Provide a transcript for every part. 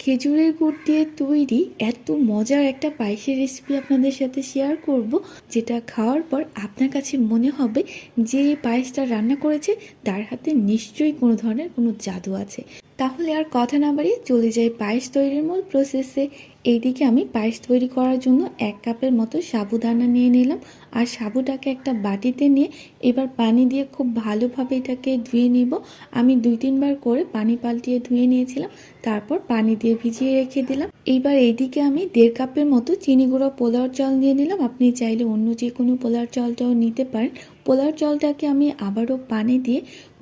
খেজুরের গুড় দিয়ে তৈরি এত মজার একটা পায়েসের রেসিপি আপনাদের সাথে শেয়ার করব, যেটা খাওয়ার পর আপনার কাছে মনে হবে যে পায়েসটা রান্না করেছে, তার হাতে নিশ্চয়ই কোনো ধরনের কোনো জাদু আছে। তাহলে আর কথা না বাড়িয়ে চলে যাই পায়েস তৈরির মূল প্রসেসে এইদিকে আমি পায়েস তৈরি করার জন্য এক কাপের মতো সাবুদানা নিয়ে নিলাম আর সাবুটাকে একটা বাটিতে নিয়ে এবার পানি দিয়ে খুব ভালোভাবে এটাকে ধুয়ে নিব। আমি দুই তিনবার করে পানি পাল্টিয়ে ধুয়ে নিয়েছিলাম, তারপর পানি দিয়ে ভিজিয়ে রেখে দিলাম। এইবার এইদিকে আমি দেড় কাপের মতো চিনি গুঁড়ো পোলাওর জল নিয়ে নিলাম। আপনি চাইলে অন্য যে কোনো পোলাওর চালটাও নিতে পারেন। পোলাওর জলটাকে আমি আবারও পানি দিয়ে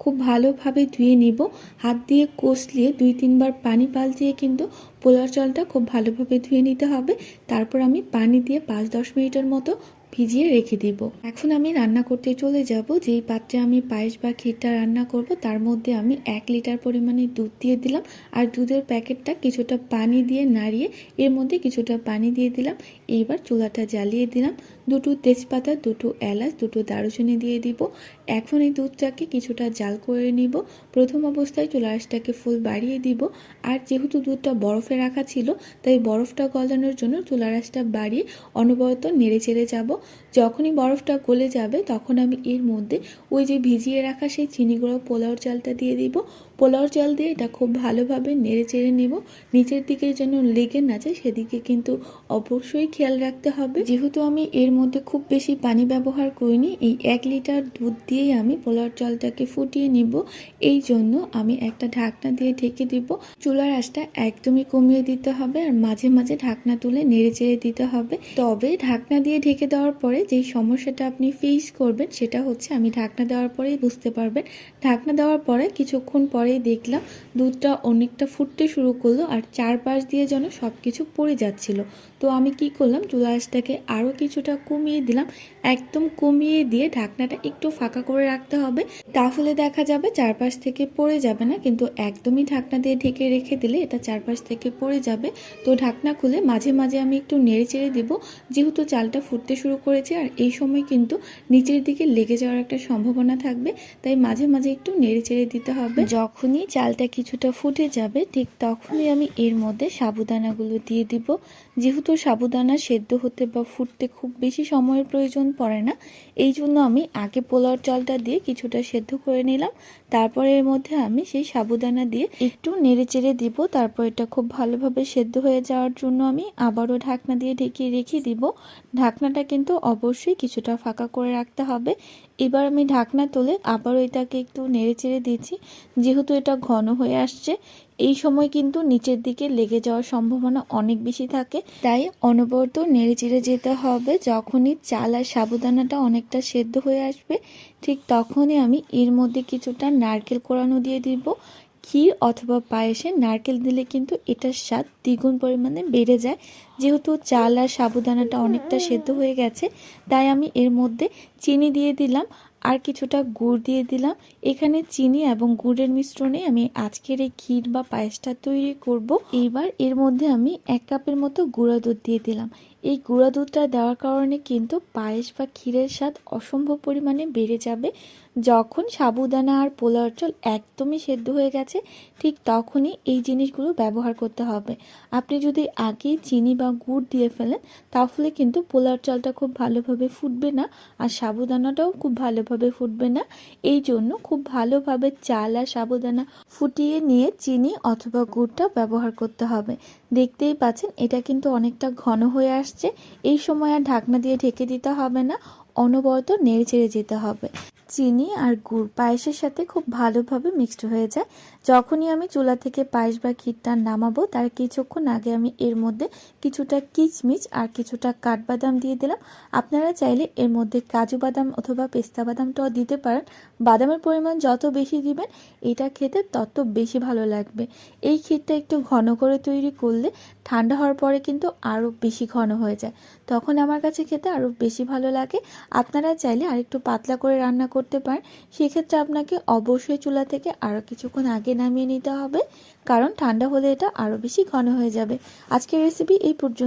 খুব ভালোভাবে ধুয়ে নিব। হাত দিয়ে কষলিয়ে দুই তিনবার পানি পাল্টিয়ে কিন্তু পোলার জলটা খুব ভালোভাবে ধুয়ে নিতে হবে। তারপর আমি পানি দিয়ে পাঁচ দশ মিনিটের মতো ভিজিয়ে রেখে দিব। এখন আমি রান্না করতে চলে যাব, যেই পাত্রে আমি পায়েস বা ক্ষীরটা রান্না করব, তার মধ্যে আমি এক লিটার পরিমাণে দুধ দিয়ে দিলাম আর দুধের প্যাকেটটা কিছুটা পানি দিয়ে নাড়িয়ে এর মধ্যে কিছুটা পানি দিয়ে দিলাম। এইবার চুলাটা জ্বালিয়ে দিলাম। দুটো তেজপাতা, দুটো এলাচ, দুটো দারুচিনি দিয়ে দিব। এখন এই দুধটাকে কিছুটা জাল করে নিব। প্রথম অবস্থায় চুলা আঁচটাকে ফুল বাড়িয়ে দিব। আর যেহেতু দুধটা বরফে রাখা ছিল, তাই বরফটা গলানোর জন্য আঁচটা বাড়িয়ে অনবরত নেড়ে চেড়ে যাব। যখনই বরফটা গলে যাবে, তখন আমি এর মধ্যে ওই যে ভিজিয়ে রাখা সেই চিনি গুঁড়ো পোলাওর চালটা দিয়ে দিব। পোলাওর চাল দিয়ে এটা খুব ভালোভাবে নেড়ে চেড়ে নেব। নিচের দিকে যেন লেগে না যায়, সেদিকে কিন্তু অবশ্যই খেয়াল রাখতে হবে। যেহেতু আমি এর মধ্যে খুব বেশি পানি ব্যবহার করিনি, এই এক লিটার দুধ দিয়েই আমি পোলাওর চালটাকে ফুটিয়ে নিব। এই জন্য আমি একটা ঢাকনা দিয়ে ঢেকে দিব। চুলার আঁচটা একদমই কমিয়ে দিতে হবে আর মাঝে মাঝে ঢাকনা তুলে নেড়ে চেড়ে দিতে হবে। তবে ঢাকনা দিয়ে ঢেকে দেওয়ার পরে যেই সমস্যাটা আপনি ফেস করবেন, সেটা হচ্ছে আমি ঢাকনা দেওয়ার পরেই বুঝতে পারবেন। ঢাকনা দেওয়ার পরে কিছুক্ষণ পরেই দেখলাম দুধটা অনেকটা ফুটতে শুরু করল আর চারপাশ দিয়ে যেন সব কিছু পড়ে যাচ্ছিল। তো আমি কি করলাম চুলা আঁচটাকে আরও কিছুটা কমিয়ে দিলাম। একদম কমিয়ে দিয়ে ঢাকনাটা একটু ফাঁকা করে রাখতে হবে। তাহলে দেখা যাবে চারপাশ থেকে পড়ে যাবে না, কিন্তু একদমই ঢাকনা দিয়ে ঢেকে রেখে দিলে এটা চারপাশ থেকে পড়ে যাবে। তো ঢাকনা খুলে মাঝে মাঝে আমি একটু নেড়ে চেড়ে দেবো, যেহেতু চালটা ফুটতে শুরু করেছে আর এই সময় কিন্তু নিচের দিকে লেগে যাওয়ার একটা সম্ভাবনা থাকবে, তাই মাঝে মাঝে একটু নেড়ে চেড়ে দিতে হবে। যখনই চালটা কিছুটা ফুটে যাবে, ঠিক তখনই আমি এর মধ্যে সাবুদানাগুলো দিয়ে দিব। যেহেতু সাবুদানা সেদ্ধ হতে বা ফুটতে খুব বেশি সময়ের প্রয়োজন পড়ে না। এই জন্য আমি আগে পোলাওর চালটা দিয়ে কিছুটা সেদ্ধ করে নিলাম। তারপর এর মধ্যে আমি সেই সাবুদানা দিয়ে একটু নেড়ে চেড়ে দিব। তারপর এটা খুব ভালোভাবে সেদ্ধ হয়ে যাওয়ার জন্য আমি আবারও ঢাকনা দিয়ে ঢেকে রেখে দিব। ঢাকনাটা কিন্তু অবশ্যই কিছুটা ফাঁকা করে রাখতে হবে। এবার আমি ঢাকনা তুলে আবারও এটাকে একটু নেড়ে চেড়ে দিচ্ছি। যেহেতু এটা ঘন হয়ে আসছে, এই সময় কিন্তু নিচের দিকে লেগে যাওয়ার সম্ভাবনা অনেক বেশি থাকে। তাই অনবরত নেড়ে চেড়ে যেতে হবে। যখনই চাল আর সাবুদানাটা অনেকটা সেদ্ধ হয়ে আসবে, ঠিক তখনই আমি এর মধ্যে কিছুটা নারকেল কোড়ানো দিয়ে দিব। ক্ষীর অথবা পায়েসে নারকেল দিলে কিন্তু এটার স্বাদ দ্বিগুণ পরিমাণে বেড়ে যায়। যেহেতু চাল আর সাবুদানাটা অনেকটা সেদ্ধ হয়ে গেছে, তাই আমি এর মধ্যে চিনি দিয়ে দিলাম আর কিছুটা গুড় দিয়ে দিলাম। এখানে চিনি এবং গুড়ের মিশ্রণে আমি আজকের এই ক্ষীর বা পায়েসটা তৈরি করব। এইবার এর মধ্যে আমি এক কাপের মতো গুঁড়া দুধ দিয়ে দিলাম। এই গুঁড়া দুধটা দেওয়ার কারণে কিন্তু পায়েস বা ক্ষীরের স্বাদ অসম্ভব পরিমাণে বেড়ে যাবে। যখন সাবুদানা আর পোলাওর চাল একদমই সেদ্ধ হয়ে গেছে, ঠিক তখনই এই জিনিসগুলো ব্যবহার করতে হবে। আপনি যদি আগেই চিনি বা গুড় দিয়ে ফেলেন, তাহলে কিন্তু পোলাওর চালটা খুব ভালোভাবে ফুটবে না আর সাবুদানাটাও খুব ভালোভাবে ফুটবে না। এই জন্য খুব ভালোভাবে চাল আর সাবুদানা ফুটিয়ে নিয়ে চিনি অথবা গুড়টা ব্যবহার করতে হবে। দেখতেই পাচ্ছেন, এটা কিন্তু অনেকটা ঘন হয়ে আসছে। এই সময় আর ঢাকনা দিয়ে ঢেকে দিতে হবে না, অনবরত নেড়ে চেড়ে যেতে হবে। চিনি আর গুড় পায়েসের সাথে খুব ভালোভাবে মিক্সড হয়ে যায়। যখনই আমি চুলা থেকে পায়েস বা ক্ষীরটা নামাবো, তার কিছুক্ষণ আগে আমি এর মধ্যে কিছুটা কিচমিচ আর কিছুটা কাঠবাদাম দিয়ে দিলাম। আপনারা চাইলে এর মধ্যে কাজু বাদাম অথবা পেস্তা বাদামটাও দিতে পারেন। বাদামের পরিমাণ যত বেশি দিবেন, এটা খেতে তত বেশি ভালো লাগবে। এই ক্ষীরটা একটু ঘন করে তৈরি করলে ঠান্ডা হওয়ার পরে কিন্তু আরও বেশি ঘন হয়ে যায়। তখন আমার কাছে খেতে আরও বেশি ভালো লাগে। আপনারা চাইলে আরেকটু পাতলা করে রান্না করতে পারেন। সেক্ষেত্রে আপনাকে অবশ্যই চুলা থেকে আরও কিছুক্ষণ আগে নামিয়ে নিতে হবে। কারণ ঠান্ডা হলে এটা আরও বেশি ঘন হয়ে যাবে। আজকের রেসিপি এই পর্যন্ত।